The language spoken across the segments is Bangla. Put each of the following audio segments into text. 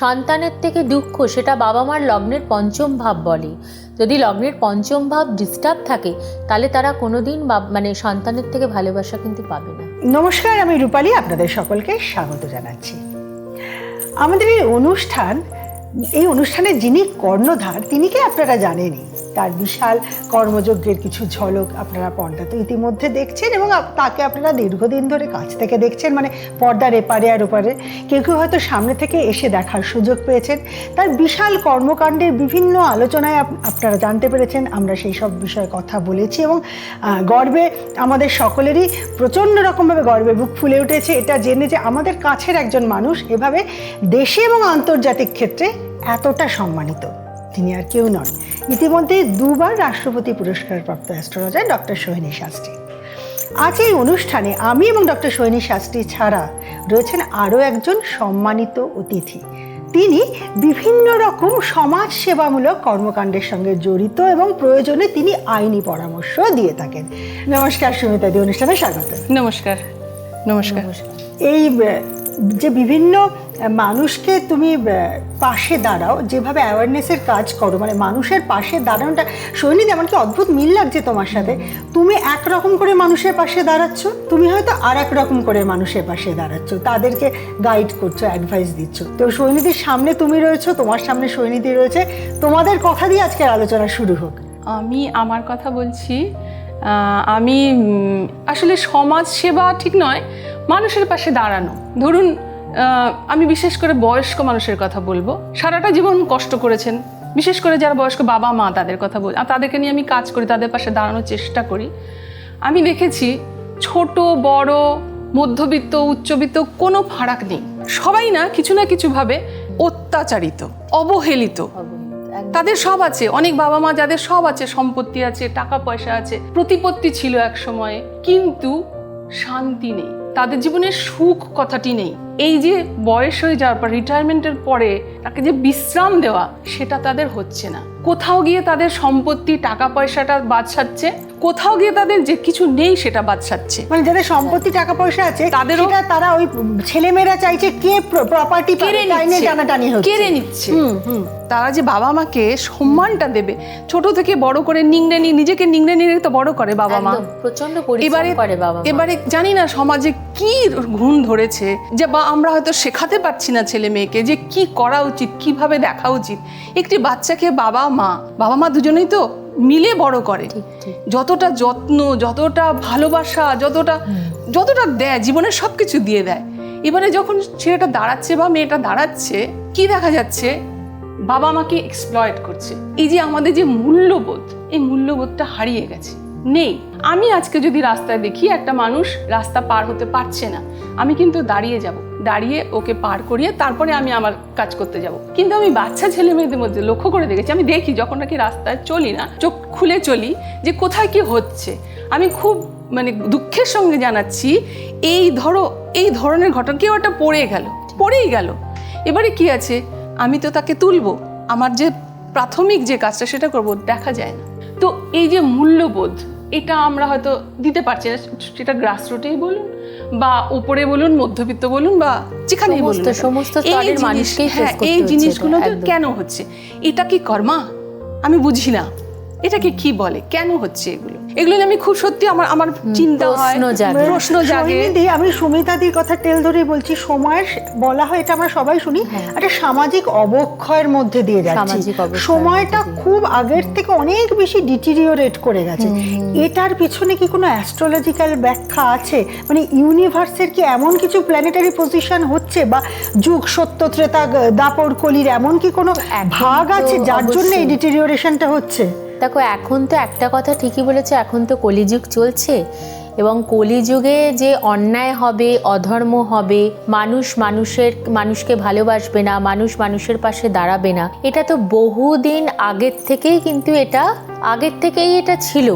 সন্তানের থেকে দুঃখ, সেটা বাবা মার লগ্নের পঞ্চম ভাব বলে। যদি লগ্নের পঞ্চম ভাব ডিস্টার্ব থাকে, তাহলে তারা কোনোদিন মানে সন্তানের থেকে ভালোবাসা কিন্তু পাবে না। নমস্কার, আমি রূপালী, আপনাদের সকলকে স্বাগত জানাচ্ছি। আমাদের এই অনুষ্ঠান, এই অনুষ্ঠানের যিনি কর্ণধার তিনিকে আপনারা জানেনই? তার বিশাল কর্মযজ্ঞের কিছু ঝলক আপনারা পর্দাতে ইতিমধ্যে দেখছেন এবং তাকে আপনারা দীর্ঘদিন ধরে কাছ থেকে দেখছেন। মানে পর্দার এপারে আর ওপারে কেউ কেউ হয়তো সামনে থেকে এসে দেখার সুযোগ পেয়েছেন। তার বিশাল কর্মকাণ্ডের বিভিন্ন আলোচনায় আপনারা জানতে পেরেছেন। আমরা সেই সব বিষয়ে কথা বলেছি এবং গর্বে আমাদের সকলেরই প্রচণ্ড রকমভাবে গর্বে বুক ফুলে উঠেছে। এটা জেনে যে আমাদের কাছের একজন মানুষ এভাবে দেশে এবং আন্তর্জাতিক ক্ষেত্রে এতটা সম্মানিত। তিনি আর কেউ নন। ইতিমধ্যে দুবার রাষ্ট্রপতি পুরস্কার প্রাপ্ত অ্যাস্ট্রোলজার ডক্টর সোহিনী শাস্ত্রী। আজ এই অনুষ্ঠানে আমি এবং ডক্টর সোহিনী শাস্ত্রী ছাড়া রয়েছেন আরও একজন সম্মানিত অতিথি। তিনি বিভিন্ন রকম সমাজ সেবামূলক কর্মকাণ্ডের সঙ্গে জড়িত এবং প্রয়োজনে তিনি আইনি পরামর্শ দিয়ে থাকেন। নমস্কার সুমিতা দি অনুষ্ঠানে স্বাগত। নমস্কার। নমস্কার। এই যে বিভিন্ন মানুষকে তুমি পাশে দাঁড়াও, যেভাবে অ্যাওয়ারনেসের কাজ করো মানে মানুষের পাশে দাঁড়ানোটা সৈনিক, এমনকি অদ্ভুত মিল লাগছে তোমার সাথে। তুমি একরকম করে মানুষের পাশে দাঁড়াচ্ছ, তুমি হয়তো আর এক রকম করে মানুষের পাশে দাঁড়াচ্ছ, তাদেরকে গাইড করছ অ্যাডভাইস দিচ্ছ। তো সৈনিধির সামনে তুমি রয়েছো, তোমার সামনে সৈনিধি রয়েছে, তোমাদের কথা দিয়ে আজকের আলোচনা শুরু হোক। আমি আমার কথা বলছি আমি আসলে সমাজ সেবা ঠিক নয় মানুষের পাশে দাঁড়ানো। ধরুন আমি বিশেষ করে বয়স্ক মানুষের কথা বলব। সারাটা জীবন কষ্ট করেছেন। বিশেষ করে যারা বয়স্ক বাবা মা তাদের কথা বল তাদেরকে নিয়ে আমি কাজ করি তাদের পাশে দাঁড়ানোর চেষ্টা করি। আমি দেখেছি ছোট বড় মধ্যবিত্ত উচ্চবিত্ত কোনো ফারাক নেই। সবাই না কিছু না কিছুভাবে অত্যাচারিত অবহেলিত। তাদের সব আছে। অনেক বাবা মা যাদের সব আছে। সম্পত্তি আছে টাকা পয়সা আছে প্রতিপত্তি ছিল এক সময়ে। কিন্তু শান্তি নেই। তাদের জীবনে সুখ কথাটি নেই। এই যে বয়স হয়ে যাওয়ার পর রিটায়ারমেন্টের পরে তাকে যে বিশ্রাম দেওয়া, সেটা তাদের হচ্ছে না। কোথাও গিয়ে তাদের সম্পত্তি টাকা পয়সাটা বাদশাচ্ছে কোথাও গিয়ে তাদের যে কিছু নেই সেটা বাদশাচ্ছে মানে যাদের সম্পত্তি টাকা পয়সা আছে তাদের তারা ওই ছেলেমেয়েরা চাইছে কে প্রপার্টি কেড়ে টানাটানি হচ্ছে। কেড়ে নিচ্ছে। তারা যে বাবা মাকে সম্মানটা দেবে ছোট থেকে বড় করে নিংড়ে নিয়ে নিজেকে নিংড়ে নিয়ে তো বড় করে বাবা মা। প্রচণ্ড এবারে করে বাবা এবারে জানি না সমাজে কি ঘুণ ধরেছে যে বা আমরা হয়তো শেখাতে পারছি না ছেলে মেয়েকে যে কি করা উচিত কীভাবে দেখা উচিত। একটি বাচ্চাকে বাবা মা বাবা মা দুজনেই তো মিলে বড় করে। যতটা যত্ন যতটা ভালোবাসা যতটা যতটা দেয় জীবনের সব কিছু দিয়ে দেয়। এবারে যখন ছেলেটা দাঁড়াচ্ছে বা মেয়েটা দাঁড়াচ্ছে কি দেখা যাচ্ছে? বাবা মাকে এক্সপ্লয়েট করছে। এই যে আমাদের যে মূল্যবোধ এই মূল্যবোধটা হারিয়ে গেছে। নেই। আমি আজকে যদি রাস্তায় দেখি একটা মানুষ রাস্তা পার হতে পারছে না, আমি কিন্তু দাঁড়িয়ে যাব। দাঁড়িয়ে ওকে পার করিয়ে তারপরে আমি আমার কাজ করতে যাব। কিন্তু আমি বাচ্চা ছেলে মেয়েদের মধ্যে লক্ষ্য করে দেখেছি, আমি দেখি যখন নাকি রাস্তায় চলি না, চোখ খুলে চলি যে কোথায় কি হচ্ছে। আমি খুব মানে দুঃখের সঙ্গে জানাচ্ছি, এই ধরো, এই ধরনের ঘটনা কেউ একটা পড়ে গেল, পড়েই গেল। এবারে কি আছে? আমি তো তাকে তুলবো। আমার যে প্রাথমিক যে কাজটা সেটা করব, দেখা যায় না। তো এই যে মূল্যবোধ এটা আমরা হয়তো দিতে পারছি না। সেটা গ্রাসরুটেই বলুন বা উপরে বলুন মধ্যবিত্ত বলুন বা যেখানে বলুন সমস্ত- এই হ্যাঁ, জিনিসগুলো। কেন হচ্ছে? এটা কি কর্মা? আমি বুঝি না। এটাকে কি বলে? কেন হচ্ছে এগুলো? এগুলো আমি খুব সত্যি আমার আমার চিন্তা হয় প্রশ্ন জাগে। আমি সুমিতাদির কথা টেল ধরেই বলছি সময়ের বলা হয় এটা আমরা সবাই শুনি একটা সামাজিক অবক্ষয়ের মধ্যে দিয়ে যাচ্ছি। সময়টা খুব আগের থেকে অনেক বেশি ডিটিরিওরেট করে গেছে। এটার পিছনে কি কোনো অ্যাস্ট্রোলজিক্যাল ব্যাখ্যা আছে? মানে ইউনিভার্সের কি এমন কিছু প্ল্যানেটারি পজিশন হচ্ছে বা যুগ সত্য ত্রেতা দাপর কলির এমন কি কোনো ভাগ আছে যার জন্য এই ডিটিরিওরেশনটা হচ্ছে? দেখো, এখন তো একটা কথা ঠিকই বলেছে, এখন তো কলিযুগ চলছে এবং কলিযুগে যে অন্যায় হবে, অধর্ম হবে, মানুষ মানুষের, মানুষকে ভালোবাসবে না, মানুষ মানুষের পাশে দাঁড়াবে না, এটা তো বহুদিন আগের থেকেই কিন্তু এটা, আগের থেকেই এটা ছিল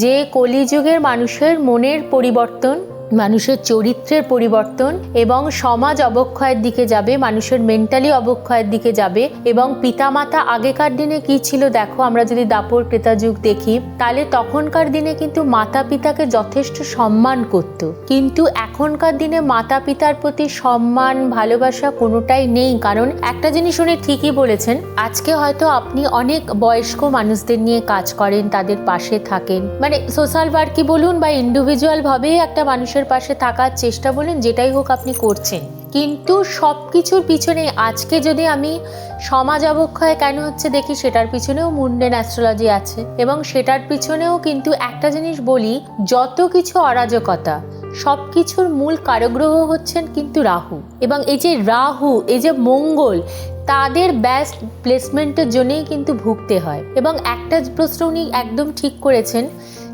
যে কলিযুগের মানুষের মনের পরিবর্তন মানুষের চরিত্রের পরিবর্তন এবং সমাজ অবক্ষয়ের দিকে যাবে, মানুষের মেন্টালি অবক্ষয়ের দিকে যাবে এবং পিতামাতা আগেকার দিনে কি ছিল দেখো, আমরা যদি দাপর ক্রেতা যুগ দেখি, তাহলে তখনকার দিনে কিন্তু মাতা পিতাকে যথেষ্ট সম্মান করত। কিন্তু এখনকার দিনে মাতা পিতার প্রতি সম্মান, ভালোবাসা কোনোটাই নেই। কারণ একটা জিনিস উনি ঠিকই বলেছেন, আজকে হয়তো আপনি অনেক বয়স্ক মানুষদের নিয়ে কাজ করেন, তাদের পাশে থাকেন। মানে সোশ্যাল ওয়ার্কই বলুন বা ইন্ডিভিজুয়াল ভাবে একটা মানুষের পাশে থাকার চেষ্টা বলুন, যেটাই হোক আপনি করছেন। কিন্তু সব কিছুর পিছনে আজকে যদি আমি সমাজ অবক্ষয় কেন হচ্ছে দেখি, সেটার পিছনেও মুন্ডেন অ্যাস্ট্রোলজি আছে। এবং সেটার পিছনেও কিন্তু একটা জিনিস বলি, যত কিছু অরাজকতা সব কিছুর মূল কারগ্রহ হচ্ছেন কিন্তু রাহু। এবং এই যে রাহু, এই যে মঙ্গল, তাদের ব্যাস্ট প্লেসমেন্টের জন্যেই কিন্তু ভুগতে হয়। এবং একটা প্রশ্ন উনি একদম ঠিক করেছেন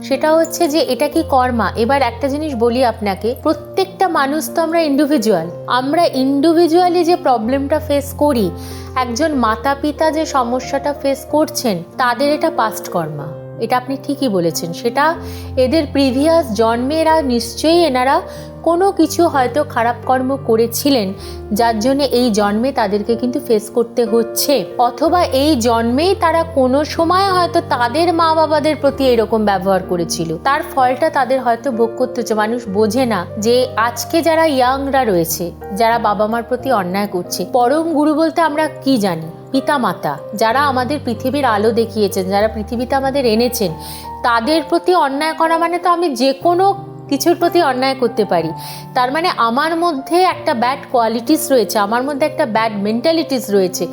সেটা হচ্ছে যে এটা কি কর্মা? এবার একটা জিনিস বলি আপনাকে, প্রত্যেকটা মানুষ তো আমরা ইন্ডিভিজুয়াল আমরা ইন্ডিভিজুয়ালি যে প্রবলেমটা ফেস করি, একজন মাতা পিতা যে সমস্যাটা ফেস করছেন, তাদের এটা পাস্ট কর্মা। এটা আপনি ঠিকই বলেছেন। সেটা এদের প্রিভিয়াস জন্মেরা নিশ্চয়ই এনারা কোনো কিছু হয়তো খারাপ কর্ম করেছিলেন, যার জন্য এই জন্মে তাদেরকে কিন্তু ফেস করতে হচ্ছে। অথবা এই জন্মেই তারা কোনো সময় হয়তো তাদের মা বাবাদের প্রতি এরকম ব্যবহার করেছিল। তার ফলটা তাদের হয়তো ভোগ করতে হচ্ছে। মানুষ বোঝে না যে আজকে যারা ইয়াংরা রয়েছে, যারা বাবা মার প্রতি অন্যায় করছে, পরম গুরু বলতে আমরা কি জানি? পিতামাতা, যারা আমাদের পৃথিবীর আলো দেখিয়েছেন, যারা পৃথিবীতে আমাদের এনেছেন, তাদের প্রতি অন্যায় করা মানে তো আমি যে কোনো কিছুর প্রতি অন্যায় করতে পারি। তার মানে আমার মধ্যে একটা ব্যাড কোয়ালিটিস রয়েছে, আমার মধ্যে একটা ব্যাড মেন্টালিটিস রয়েছে,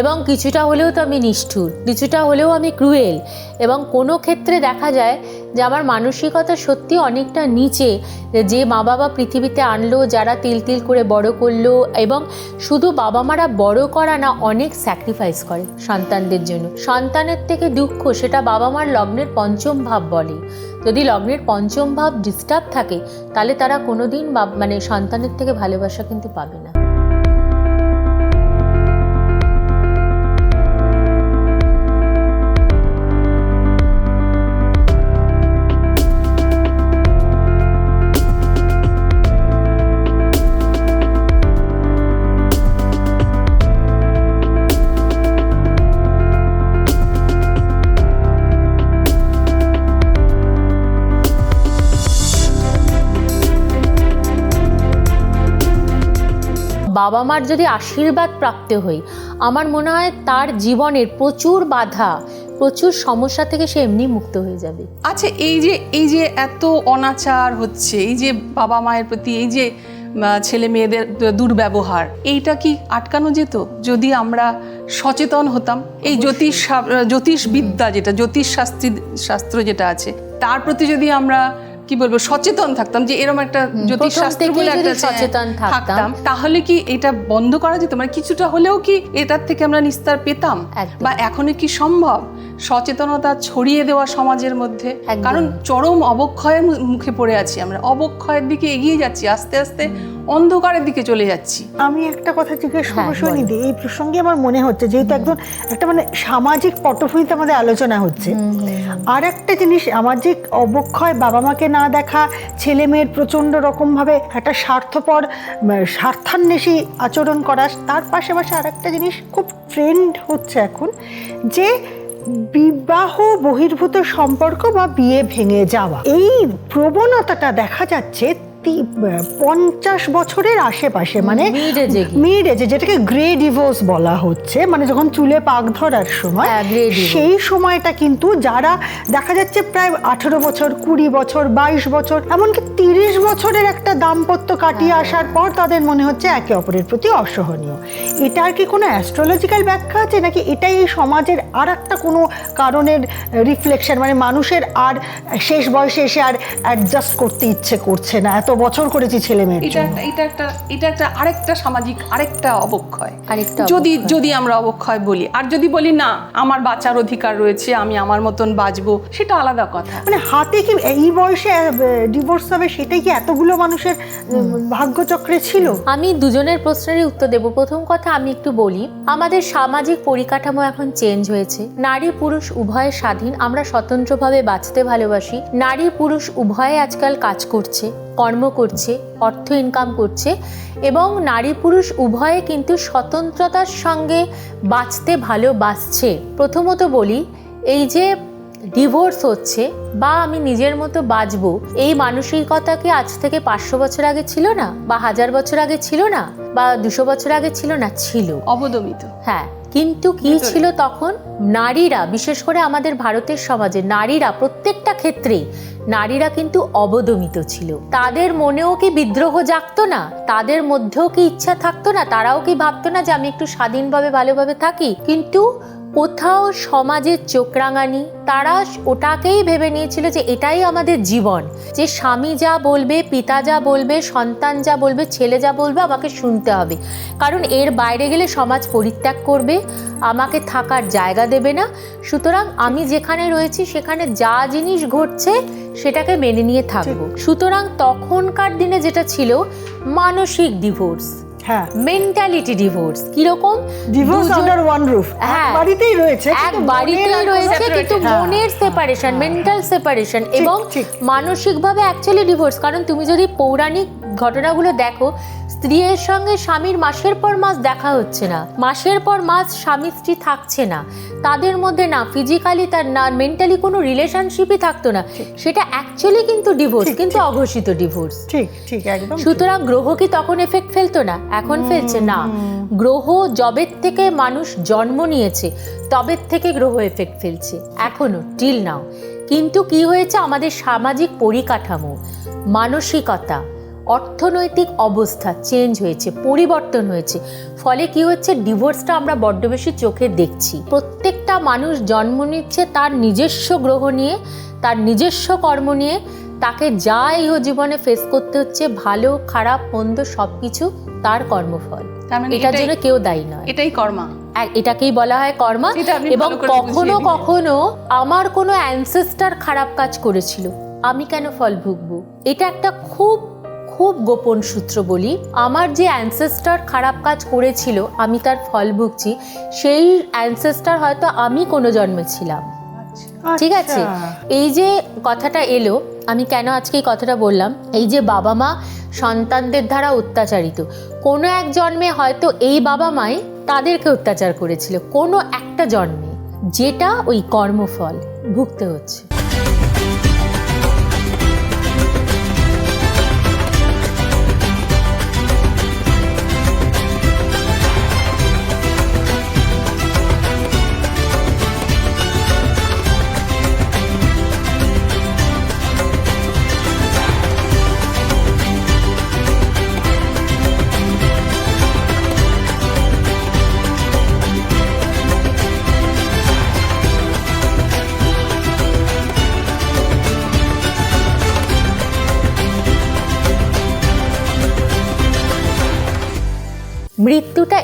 এবং কিছুটা হলেও তো আমি নিষ্ঠুর, কিছুটা হলেও আমি ক্রুয়েল এবং কোনো ক্ষেত্রে দেখা যায় যে আমার মানসিকতা সত্যি অনেকটা নিচে, যে মা বাবা পৃথিবীতে আনলো, যারা তিল তিল করে বড় করল, এবং শুধু বাবা মারা বড় করা না, অনেক স্যাক্রিফাইস করে সন্তানদের জন্য। সন্তানের থেকে দুঃখ, সেটা বাবা মার লগ্নের পঞ্চম ভাব বলে। যদি লগ্নের পঞ্চম ভাব ডিস্টার্ব থাকে, তাহলে তারা কোনোদিন মানে সন্তানের থেকে ভালোবাসা কিন্তু পাবে না। বাবা মার যদি আশীর্বাদ প্রাপ্ত হই আমার মনে হয় তার জীবনের প্রচুর বাধা প্রচুর সমস্যা থেকে সে এমনি মুক্ত হয়ে যাবে। আচ্ছা এই যে এই যে এত অনাচার হচ্ছে এই যে বাবা মায়ের প্রতি এই যে ছেলে মেয়েদের দুর্ব্যবহার এইটা কি আটকানো যেত? যদি আমরা সচেতন হতাম এই জ্যোতিষ জ্যোতিষবিদ্যা যেটা জ্যোতিষ শাস্ত্রী শাস্ত্র যেটা আছে তার প্রতি যদি আমরা কি বলব সচেতন থাকতাম যে এরকম একটা জ্যোতিষ প্রথম শাস্ত্র থেকেই বলে যদি একটা সচেতন থাকতাম। তাহলে কি এটা বন্ধ করা যেত? মানে কিছুটা হলেও কি এটার থেকে আমরা নিস্তার পেতাম? বা এখনও কি সম্ভব? সচেতনতা ছড়িয়ে দেওয়া সমাজের মধ্যে। কারণ চরম অবক্ষয়ের মুখে পড়ে আছি আমরা। অবক্ষয়ের দিকে এগিয়ে যাচ্ছি আস্তে আস্তে অন্ধকারের দিকে চলে যাচ্ছি। আমি একটা কথা জিজ্ঞেস করব হ্যাঁ, এই প্রসঙ্গে আমার মনে হচ্ছে যেহেতু একদম একটা মানে সামাজিক পটভূমিতে আমাদের আলোচনা হচ্ছে। আর একটা জিনিস সামাজিক অবক্ষয় বাবা মাকে না দেখা ছেলে মেয়ের প্রচণ্ড রকমভাবে একটা স্বার্থপর স্বার্থান্বেষী আচরণ করা তার পাশাপাশি আর একটা জিনিস খুব ট্রেন্ড হচ্ছে এখন যে বিবাহ বহির্ভূত সম্পর্ক বা বিয়ে ভেঙে যাওয়া। এই প্রবণতাটা দেখা যাচ্ছে পঞ্চাশ বছরের আশেপাশে মানে মিড এজে যেটাকে গ্রে ডিভোর্স বলা হচ্ছে মানে যখন চুলে পাক ধরার সময় হ্যাঁ, সেই সময়টা কিন্তু যারা দেখা যাচ্ছে প্রায় আঠেরো বছর কুড়ি বছর বাইশ বছর এমনকি তিরিশ বছরের একটা দাম্পত্য কাটিয়ে হ্যাঁ। আসার পর তাদের মনে হচ্ছে একে অপরের প্রতি অসহনীয়। এটার কি কোনো অ্যাস্ট্রোলজিক্যাল ব্যাখ্যা আছে? নাকি এটাই এই সমাজের আর একটা কোনো কারণের রিফ্লেকশন মানে মানুষের আর শেষ বয়সে এসে আর অ্যাডজাস্ট করতে ইচ্ছে করছে না এত বছর করেছি ছেলে মেয়ের এটা একটা এটা একটা এটা একটা আরেকটা সামাজিক আরেকটা অবক্ষয়। আরেকটা যদি যদি আমরা অবক্ষয় বলি আর যদি বলি না আমার বাঁচার অধিকার রয়েছে আমি আমার মতন বাঁচবো সেটা আলাদা কথা। মানে হাতে কি এই বয়সে ডিভোর্স হবে সেটাই কি এতগুলো মানুষের ভাগ্যচক্রে ছিল? আমি দুজনের প্রশ্নেরই উত্তর দেব। প্রথম কথা আমি একটু বলি আমাদের সামাজিক পরিকাঠামো এখন চেঞ্জ হয়েছে। নারী পুরুষ উভয় স্বাধীন আমরা স্বতন্ত্রভাবে বাঁচতে ভালোবাসি। নারী পুরুষ উভয়ে আজকাল কাজ করছে। কর্ম করছে অর্থ ইনকাম করছে এবং নারী পুরুষ উভয়ে কিন্তু স্বতন্ত্রতার সঙ্গে বাঁচতে ভালোবাসছে প্রথমত বলি এই যে ডিভোর্স হচ্ছে বা আমি নিজের মতো বাঁচবো এই মানসিকতা কি আজ থেকে পাঁচশো বছর আগে ছিল না? বা হাজার বছর আগে ছিল না? বা দুশো বছর আগে ছিল না? ছিল। অবদমিত। হ্যাঁ। কিন্তু কি ছিল তখন? নারীরা বিশেষ করে আমাদের ভারতের সমাজে নারীরা প্রত্যেকটা ক্ষেত্রে নারীরা কিন্তু অবদমিত ছিল। তাদের মনেও কি বিদ্রোহ জাগতো না? তাদের মধ্যেও কি ইচ্ছা থাকতো না? তারাও কি ভাবতো না যে আমি একটু স্বাধীনভাবে ভালোভাবে থাকি? কিন্তু কোথাও সমাজের চোখরাঙানি তারা ওটাকেই ভেবে নিয়েছিল যে এটাই আমাদের জীবন। যে স্বামী যা বলবে পিতা যা বলবে সন্তান যা বলবে ছেলে যা বলবে আমাকে শুনতে হবে। কারণ এর বাইরে গেলে সমাজ পরিত্যাগ করবে আমাকে থাকার জায়গা দেবে না। সুতরাং আমি যেখানে রয়েছি সেখানে যা জিনিস ঘটছে সেটাকে মেনে নিয়ে থাকব। সুতরাং তখনকার দিনে যেটা ছিল মানসিক ডিভোর্স হ্যাঁ। মেন্টালিটি ডিভোর্স কীরকম? ডিভোর্স আন্ডার ওয়ান রুফ হ্যাঁ। বাড়িতেই রয়েছে এক বাড়িতেই রয়েছে কিন্তু হ্যাঁ, মনের সেপারেশন মেন্টাল সেপারেশন এবং। মানসিকভাবে অ্যাকচুয়ালি ডিভোর্স কারণ তুমি যদি পৌরাণিক ঘটনাগুলো দেখো স্ত্রীর সঙ্গে স্বামীর মাসের পর মাস দেখা হচ্ছে না। মাসের পর মাস স্বামী স্ত্রী থাকছে না। তাদের মধ্যে না ফিজিক্যালি তার না মেন্টালি কোনো রিলেশনশিপই থাকতো না। সেটা অ্যাকচুয়ালি কিন্তু ডিভোর্স কিন্তু অঘোষিত ডিভোর্স ঠিক ঠিক একদম সুতরাং গ্রহ কি তখন এফেক্ট ফেলতো না? এখন ফেলছে না। গ্রহ জবের থেকে মানুষ জন্ম নিয়েছে তবের থেকে গ্রহ এফেক্ট ফেলছে। এখনও টিল নাও কিন্তু কি হয়েছে? আমাদের সামাজিক পরিকাঠামো মানসিকতা অর্থনৈতিক অবস্থা চেঞ্জ হয়েছে পরিবর্তন হয়েছে। ফলে কি হচ্ছে? ডিভোর্সটা আমরা বড্ড বেশি চোখে দেখছি। প্রত্যেকটা মানুষ জন্ম নিচ্ছে তার নিজস্ব গ্রহ নিয়ে তার নিজস্ব কর্ম নিয়ে। তাকে যা ইহ জীবনে ফেস করতে হচ্ছে ভালো খারাপ মন্দ সব কিছু তার কর্মফল। মানে এটার জন্য কেউ দায়ী নয়। এটাই কর্মা। এটাকেই বলা হয় কর্মা। এবং কখনো কখনো আমার কোনো অ্যানসেস্টার খারাপ কাজ করেছিল। আমি কেন ফল ভুগবো? এটা একটা খুব খুব গোপন সূত্র বলি আমার যে অ্যানসেস্টার খারাপ কাজ করেছিল আমি তার ফল ভুগছি সেই অ্যানসেস্টার হয়তো আমি কোনো জন্মে ছিলাম। ঠিক আছে? আচ্ছা। এই যে কথাটা এলো আমি কেন আজকে এই কথাটা বললাম? এই যে বাবা মা সন্তানদের দ্বারা অত্যাচারিত। কোনো এক জন্মে হয়তো এই বাবা মাই তাদেরকে অত্যাচার করেছিল কোনো একটা জন্মে যেটা ওই কর্মফল ভুগতে হচ্ছে।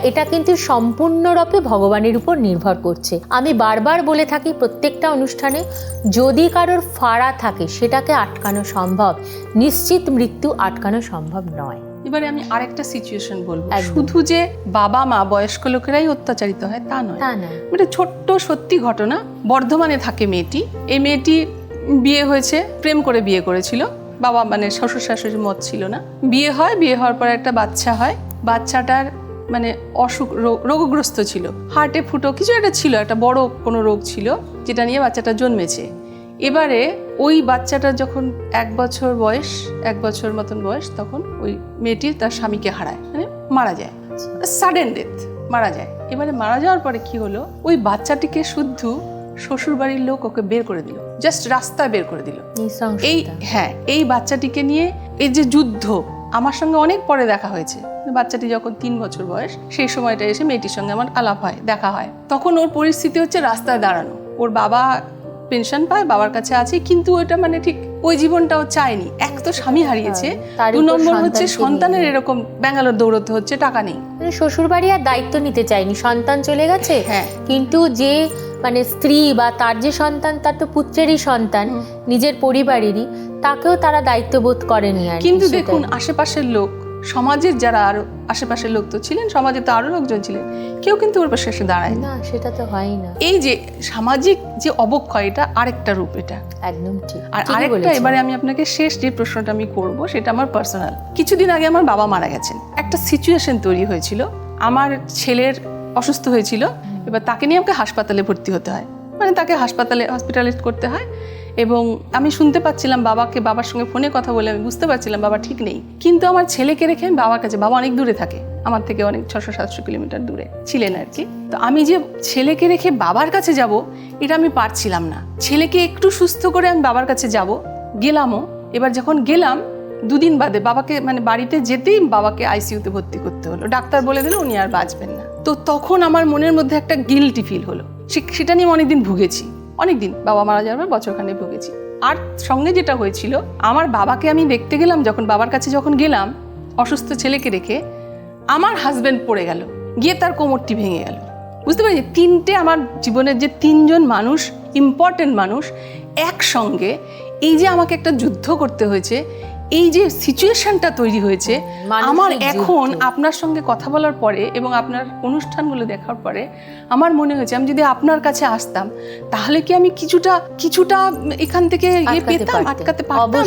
এটা কিন্তু সম্পূর্ণরূপে ভগবানের উপর নির্ভর করছে। আমি বারবার বলে থাকি প্রত্যেকটা অনুষ্ঠানে যদি কারোর ফাড়া থাকে সেটাকে আটকানো সম্ভব নিশ্চিত মৃত্যু আটকানো সম্ভব নয়। এবারে আমি আরেকটা সিচুয়েশন বলব। শুধু যে বাবা মা বয়স্ক লোকেরাই অত্যাচারিত হয় তা নয়। তা না একটা ছোট্ট সত্যি ঘটনা বর্ধমানে থাকে মেয়েটি। এই মেয়েটি বিয়ে হয়েছে প্রেম করে বিয়ে করেছিল। বাবা মানে শ্বশুর শাশুড়ির মত ছিল না। বিয়ে হয় বিয়ে হওয়ার পর একটা বাচ্চা হয়। বাচ্চাটার মানে অসুখ রোগ- রোগগ্রস্ত ছিল। হার্টে ফুটো কিছু একটা ছিল একটা বড় কোনো রোগ ছিল যেটা নিয়ে বাচ্চাটা জন্মেছে। এবারে ওই বাচ্চাটা যখন এক বছর বয়স এক বছর মতন বয়স তখন ওই মেয়েটি তার স্বামীকে হারায়। মানে মারা যায়। সাডেন ডেথ মারা যায়। এবারে মারা যাওয়ার পরে কি হলো? ওই বাচ্চাটিকে শুদ্ধ শ্বশুর বাড়ির লোক ওকে বের করে দিল। জাস্ট রাস্তায় বের করে দিল। এই হ্যাঁ এই বাচ্চাটিকে নিয়ে এই যে যুদ্ধ আমার সঙ্গে অনেক পরে দেখা হয়েছে। বাচ্চাটি যখন তিন বছর বয়স সেই সময়টা এসে মেয়েটির সঙ্গে আমার আলাপ হয় দেখা হয়। তখন ওর পরিস্থিতি হচ্ছে রাস্তায় দাঁড়ানো। ওর বাবা পেনশন পায় বাবার কাছে আছে কিন্তু ওটা মানে ঠিক ওই জীবনটাও চায়নি। এক তো স্বামী হারিয়েছে দু নম্বর হচ্ছে সন্তানের এরকম ব্যাঙ্গালোর দৌড়তে হচ্ছে টাকা নেই। মানে শ্বশুর বাড়ি আর দায়িত্ব নিতে চায়নি সন্তান চলে গেছে। হ্যাঁ। কিন্তু যে মানে স্ত্রী বা তার যে সন্তান তার তো পুত্রেরই সন্তান নিজের পরিবারেরই তাকেও তারা দায়িত্ববোধ করেনি আর কিন্তু দেখুন আশেপাশের লোক সমাজের যারা আরও আশেপাশের লোক তো ছিলেন সমাজে তো আরও লোকজন ছিলেন কেউ কিন্তু ওর পাশে এসে দাঁড়ায় না না সেটা তো হয় না। এই যে সামাজিক যে অবক্ষয় এটা আরেকটা রূপ এটা। একদম ঠিক। আর আরেকটা এবারে আমি আপনাকে শেষ যে প্রশ্নটা আমি করব সেটা আমার পার্সোনাল কিছুদিন আগে আমার বাবা মারা গেছেন। একটা সিচুয়েশন তৈরি হয়েছিল। আমার ছেলের অসুস্থ হয়েছিল। এবার তাকে নিয়ে আমাকে হাসপাতালে ভর্তি হতে হয়। মানে তাকে হাসপাতালে হসপিটালাইজ করতে হয়। এবং আমি শুনতে পাচ্ছিলাম বাবাকে, বাবার সঙ্গে ফোনে কথা বলে আমি বুঝতে পারছিলাম বাবা ঠিক নেই। কিন্তু আমার ছেলেকে রেখে আমি বাবার কাছে, বাবা অনেক দূরে থাকে, আমার থেকে অনেক ছশো সাতশো কিলোমিটার দূরে ছিলেন আর কি। তো আমি যে ছেলেকে রেখে বাবার কাছে যাব, এটা আমি পারছিলাম না। ছেলেকে একটু সুস্থ করে আমি বাবার কাছে যাব, গেলামও। এবার যখন গেলাম, দুদিন বাদে বাবাকে মানে বাড়িতে যেতেই বাবাকে আইসিইউতে ভর্তি করতে হলো। ডাক্তার বলে দিল, উনি আর বাঁচবেন না। তো তখন আমার মনের মধ্যে একটা গিলটি ফিল হলো। সেটা নিয়ে অনেকদিন ভুগেছি। অনেকদিন বাবা মারা যাওয়ার বছরখানে ভুগেছি। আর সঙ্গে যেটা হয়েছিল, আমার বাবাকে আমি দেখতে গেলাম যখন বাবার কাছে যখন গেলাম, অসুস্থ ছেলেকে রেখে, আমার হাজব্যান্ড পড়ে গেল। গিয়ে তার কোমরটি ভেঙে গেল। বুঝতে পারি তিনটে আমার জীবনের যে তিনজন মানুষ ইম্পর্টেন্ট মানুষ, একসঙ্গে এই যে আমাকে একটা যুদ্ধ করতে হয়েছে এই যে সিচুয়েশনটা তৈরি হয়েছে আমার এখন আপনার সঙ্গে কথা বলার পরে এবং আপনার অনুষ্ঠানগুলো দেখার পরে আমার মনে হয়েছে আমি যদি আপনার কাছে আসতাম তাহলে কি আমি কিছুটা কিছুটা এখান থেকে ইয়ে আটকাতে পেতাম আটকাতে পারতাম?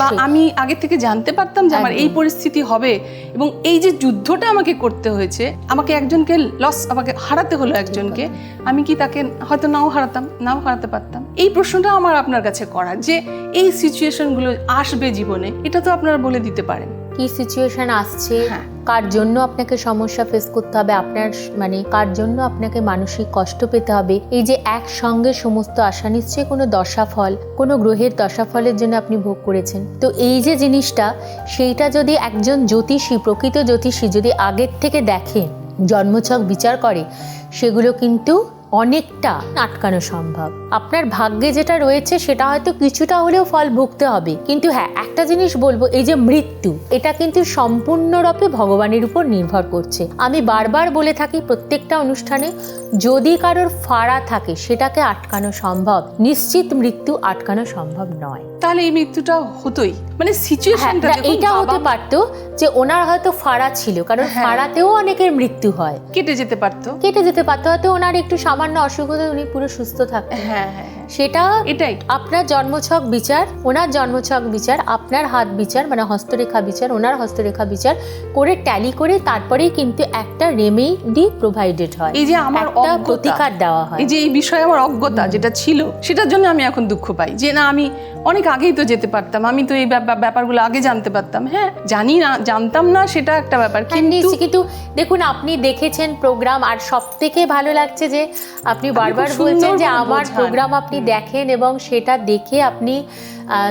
বা আমি আগে থেকে জানতে পারতাম যে আমার এই পরিস্থিতি হবে এবং এই যে যুদ্ধটা আমাকে করতে হয়েছে আমাকে একজনকে লস আমাকে হারাতে হলো একজনকে আমি কি তাকে হয়তো নাও হারাতাম নাও হারাতে পারতাম? এই প্রশ্নটা আমার আপনার কাছে করা যে এই সিচুয়েশনগুলো আসবে জীবনে এটা তো আপনারা বলে দিতে পারেন। কি সিচুয়েশন আসছে? হ্যাঁ। কার জন্য আপনাকে সমস্যা ফেস করতে হবে? আপনার মানে কার জন্য আপনাকে মানসিক কষ্ট পেতে হবে? এই যে একসঙ্গে সমস্ত আশা নিশ্চয়ই কোনো দশাফল কোনো গ্রহের দশাফলের জন্য আপনি ভোগ করেছেন। তো এই যে জিনিসটা সেইটা যদি একজন জ্যোতিষী প্রকৃত জ্যোতিষী যদি আগের থেকে দেখে জন্মছক বিচার করে সেগুলো কিন্তু অনেকটা আটকানো সম্ভব। আপনার ভাগ্যে যেটা রয়েছে সেটা হয়তো কিছুটা হলেও ফল ভুগতে হবে। কিন্তু হ্যাঁ একটা জিনিস বলব এই যে মৃত্যু এটা কিন্তু সম্পূর্ণরূপে ভগবানের উপর নির্ভর করছে। আমি বারবার বলে থাকি প্রত্যেকটা অনুষ্ঠানে যদি কারোর ফাড়া থাকে সেটাকে আটকানো সম্ভব। নিশ্চিত মৃত্যু আটকানো সম্ভব নয়। তাহলে এই মৃত্যুটা হতোই। মানে হ্যাঁ সিচুয়েশনটা এটা হতে পারতো যে ওনার হয়তো ফাড়া ছিল কারণ হ্যাঁ। ফাড়াতেও অনেকের মৃত্যু হয়। কেটে যেতে পারতো। কেটে যেতে পারতো হয়তো ওনার একটু সামান্য অসুখ হলে উনি পুরো সুস্থ থাকতেন। হ্যাঁ হ্যাঁ। হ্যাঁ সেটা এটাই। আপনার জন্মছক বিচার ওনার জন্মছক বিচার আপনার হাত বিচার মানে হস্তরেখা বিচার ওনার হস্তরেখা বিচার করে ট্যালি করে তারপরেই কিন্তু একটা রেমেডি প্রোভাইডেড হয়। এই যে আমার প্রতিকার দেওয়া হয়। এই যে এই বিষয়ে আমার অজ্ঞতা যেটা ছিল সেটার জন্য আমি এখন দুঃখ পাই। যে না আমি অনেক আগেই তো যেতে পারতাম আমি তো এই ব্যাপা- ব্যাপারগুলো আগে জানতে পারতাম। হ্যাঁ জানি না জানতাম না সেটা একটা ব্যাপার। হ্যাঁ, কিন্তু কিন্তু দেখুন আপনি দেখেছেন প্রোগ্রাম আর সব থেকে ভালো লাগছে যে আপনি বারবার বলছেন যে আমার প্রোগ্রাম আপনি দেখেন এবং সেটা দেখে আপনি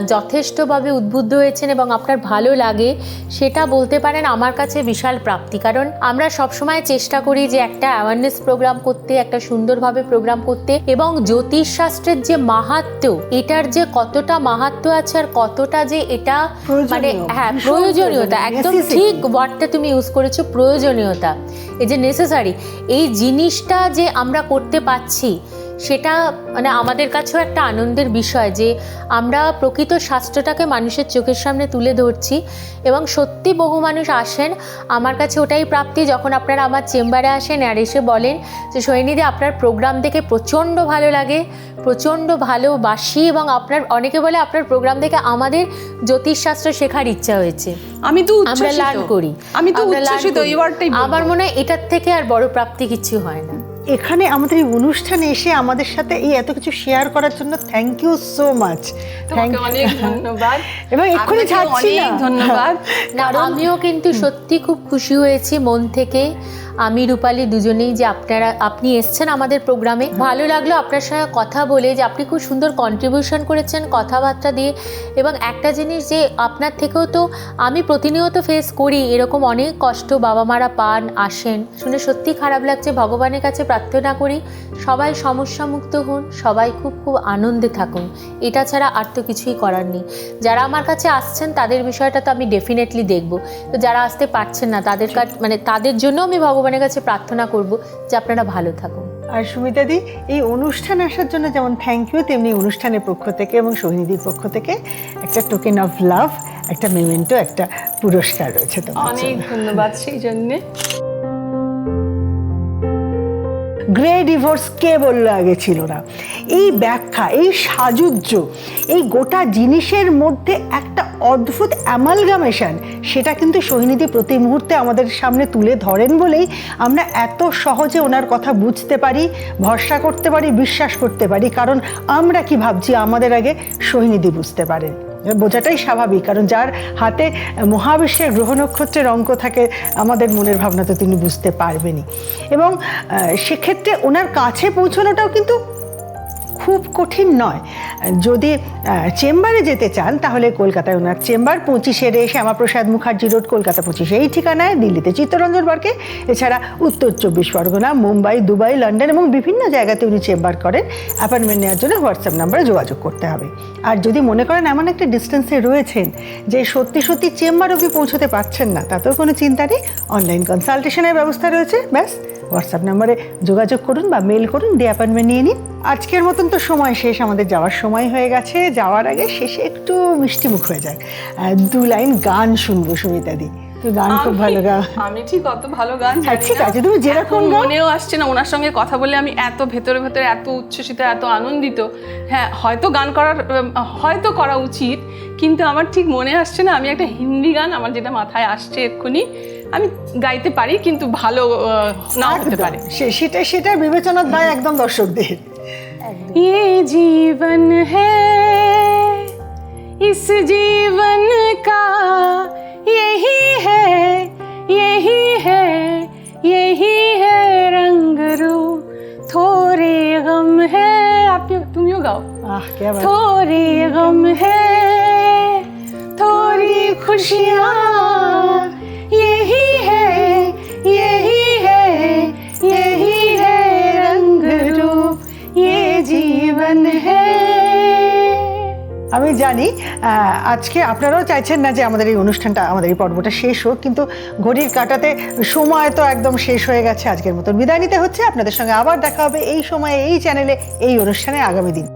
যথেষ্টভাবে উদ্বুদ্ধ হয়েছেন এবং আপনার ভালো লাগে সেটা বলতে পারেন আমার কাছে বিশাল প্রাপ্তি। কারণ আমরা সবসময় চেষ্টা করি যে একটা অ্যাওয়ারনেস প্রোগ্রাম করতে একটা সুন্দরভাবে প্রোগ্রাম করতে এবং জ্যোতিষ শাস্ত্রের যে মাহাত্ম এটার যে কতটা মাহাত্ম আছে আর কতটা যে এটা মানে হ্যাঁ প্রয়োজনীয়তা। একদম। ঠিক ওয়ার্ডটা তুমি ইউজ করেছ প্রয়োজনীয়তা। এই যে নেসেসারি এই জিনিসটা যে আমরা করতে পাচ্ছি সেটা মানে আমাদের কাছেও একটা আনন্দের বিষয় যে আমরা প্রকৃত শাস্ত্রটাকে মানুষের চোখের সামনে তুলে ধরছি এবং সত্যি বহু মানুষ আসেন আমার কাছে ওটাই প্রাপ্তি যখন আপনারা আমার চেম্বারে আসেন আর এসে বলেন যে সৈনিধি আপনার প্রোগ্রাম দেখে প্রচণ্ড ভালো লাগে প্রচণ্ড ভালোবাসি এবং আপনার অনেকে বলে আপনার প্রোগ্রাম দেখে আমাদের জ্যোতিষশাস্ত্র শেখার ইচ্ছা হয়েছে। আমি তো আমরা লার্ন করি আমি তো উচ্ছ্বসিত। এই ওয়ার্ডটাই আমার মনে হয় এটার থেকে আর বড় প্রাপ্তি কিছু হয় না। এখানে আমাদের এই অনুষ্ঠানে এসে আমাদের সাথে এই এত কিছু শেয়ার করার জন্য thank you so much thank অনেক ধন্যবাদ। এবং এক্ষুনি ছাড়ছি অনেক ধন্যবাদ। আমিও কিন্তু সত্যি খুব খুশি হয়েছি মন থেকে। আমি, রূপালী দুজনেই যে আপনারা, আপনি এসছেন আমাদের প্রোগ্রামে। ভালো লাগল আপনার সঙ্গে কথা বলে যে আপনি খুব সুন্দর কন্ট্রিবিউশন করেছেন কথাবার্তা দিয়ে। এবং একটা জিনিস যে আপনার থেকেও তো আমি প্রতিনিয়ত ফেস করি, এরকম অনেক কষ্ট বাবা মারা পান, আসেন। শুনে সত্যি খারাপ লাগছে, ভগবানের কাছে প্রার্থনা করি, সবাই সমস্যামুক্ত হন, সবাই খুব খুব আনন্দে থাকুন। এটা ছাড়া আর তো কিছুই করার নেই। যারা আমার কাছে আসছেন, তাদের বিষয়টা তো আমি ডেফিনেটলি দেখব। তো যারা আসতে পারছেন না, তাদের মানে তাদের জন্য আমি ভগবানের কাছে প্রার্থনা করব যে আপনারা ভালো থাকুন। আর সুমিতাদি এই অনুষ্ঠান আসার জন্য যেমন থ্যাংক ইউ তেমনি অনুষ্ঠানের পক্ষ থেকে এবং সোহিনীদির পক্ষ থেকে একটা টোকেন অফ লাভ একটা মেমেন্টো একটা পুরস্কার রয়েছে তোমার অনেক ধন্যবাদ সেই জন্যে। গ্রে ডিভোর্স কে বলল আগে ছিল না? এই ব্যাখ্যা, এই সাজুজ্য এই গোটা জিনিসের মধ্যে একটা অদ্ভুত অ্যামালগামেশন সেটা কিন্তু সোহিনীদি প্রতি মুহূর্তে আমাদের সামনে তুলে ধরেন বলেই আমরা এত সহজে ওনার কথা বুঝতে পারি, ভরসা করতে পারি, বিশ্বাস করতে পারি। কারণ আমরা কি ভাবছি, আমাদের আগে সোহিনীদি বুঝতে পারেন। বোঝাটাই স্বাভাবিক, কারণ যার হাতে মহাবিশ্বের গ্রহ নক্ষত্রের অঙ্ক থাকে, আমাদের মনের ভাবনা তো তিনি বুঝতে পারবেনই। এবং সেক্ষেত্রে ওনার কাছে পৌঁছানোটাও কিন্তু খুব কঠিন নয়। যদি চেম্বারে যেতে চান, তাহলে কলকাতায় ওনার চেম্বার পঁচিশে রে শ্যামাপ্রসাদ মুখার্জি রোড, কলকাতা পঁচিশে। এই ঠিকানায় দিল্লিতে চিত্তরঞ্জন পার্কে, এছাড়া উত্তর চব্বিশ পরগনা, মুম্বাই, দুবাই, লন্ডন এবং বিভিন্ন জায়গাতে উনি চেম্বার করেন। অ্যাপয়েন্টমেন্ট নেওয়ার জন্য হোয়াটসঅ্যাপ নাম্বারে যোগাযোগ করতে হবে। আর যদি মনে করেন এমন একটা ডিস্টেন্সে রয়েছেন, যে সত্যি সত্যি চেম্বার অবধি পৌঁছতে পারছেন না, তাতেও কোনো চিন্তা নেই। অনলাইন কনসালটেশনের ব্যবস্থা রয়েছে, ব্যাস। হোয়াটসঅ্যাপ নাম্বারে যোগাযোগ করুন বা মেল করুন দিয়ে অ্যাপয়েন্টমেন্ট নিয়ে নিন। আজকের মতন তো সময় শেষ আমাদের যাওয়ার সময় হয়ে গেছে। যাওয়ার আগে শেষে একটু মিষ্টি মুখ হয়ে যায় দু লাইন গান শুনব সুমিতাদি তো গান খুব ভালো গা আমি ঠিক অত ভালো গান জানি ঠিক আছে, তুমি যেরকম মনেও আসছে না ওনার সঙ্গে কথা বলে আমি এত ভেতরে ভেতরে এত উচ্ছ্বসিত এত আনন্দিত। হ্যাঁ হয়তো গান করার হয়তো করা উচিত কিন্তু আমার ঠিক মনে আসছে না। আমি একটা হিন্দি গান আমার যেটা মাথায় আসছে এক্ষুনি। আমি গাইতে পারি কিন্তু ভালো আহ, নাও হতে একদম। পারে সে- সেটা সেটা বিবেচনার দায় একদম দর্শকদের ये जीवन है इस जीवन का यही है यही है यही है रंग रूप थोड़े गम है आप तुमियो गाओ আহ কে বাত। थोड़े गम है थोड़ी खुशियाँ यही है यही है यही है रंग रूप ये जीवन है আমি জানি আহ, আজকে আপনারাও চাইছেন না যে আমাদের এই অনুষ্ঠানটা আমাদের এই পর্বটা শেষ হোক কিন্তু ঘড়ির কাটাতে সময় তো একদম শেষ হয়ে গেছে আজকের মতন বিদায় নিতে হচ্ছে আপনাদের সঙ্গে আবার দেখা হবে এই সময়ে এই চ্যানেলে এই অনুষ্ঠানে আগামী দিন